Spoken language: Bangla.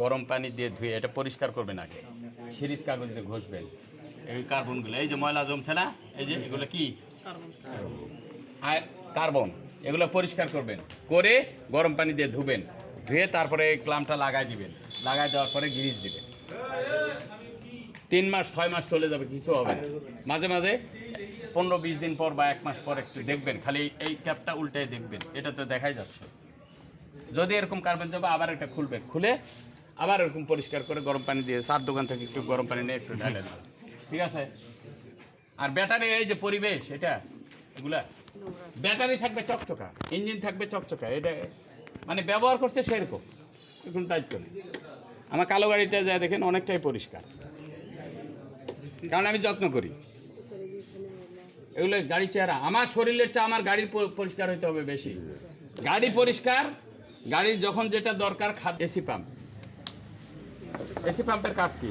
গরম পানি দিয়ে ধুয়ে এটা পরিষ্কার করবেন আগে। সিরিজ কাগজ দিয়ে ঘষবেন। এই কার্বনগুলো, এই যে ময়লা জমছে না, এই যে এগুলো কি? কার্বন। এগুলো পরিষ্কার করবেন। করে গরম পানি দিয়ে ধুবেন। ধুয়ে তারপরে ক্লামটা লাগাই দিবেন। লাগাই দেওয়ার পরে গ্রিজ দিবেন। তিন মাস, ছয় মাস চলে যাবে, কিছু হবে মাঝে মাঝে পনেরো, বিশ দিন পর বা এক মাস পর একটু দেখবেন। খালি এই ক্যাপটা উল্টাই দেখবেন। এটা তো দেখাই যাচ্ছে। যদি এরকম কার্বন যাবে আবার এটা খুলবেন। খুলে আবার এরকম পরিষ্কার করে গরম পানি দিয়ে চার দোকান থেকে একটু গরম পানি নিয়ে একটু ঢালে ঠিক আছে? আর ব্যাটারি, এই যে পরিবেশ, এটা, এগুলা, ব্যাটারি থাকবে চকচকা, ইঞ্জিন থাকবে চকচকা, এটা মানে ব্যবহার করছে সেরকম এখন দায়িত্ব নেই। আমার কালো গাড়িটা যায় দেখেন, অনেকটাই পরিষ্কার। কারণ আমি যত্ন করি। এগুলো গাড়ি চেহারা। আমার শরীরের চেয়ে আমার গাড়ির পরিষ্কার হতে হবে বেশি। গাড়ি পরিষ্কার, গাড়ির যখন যেটা দরকার, খাদ এসি পাম্প। এসি পাম্পের কাজ কি?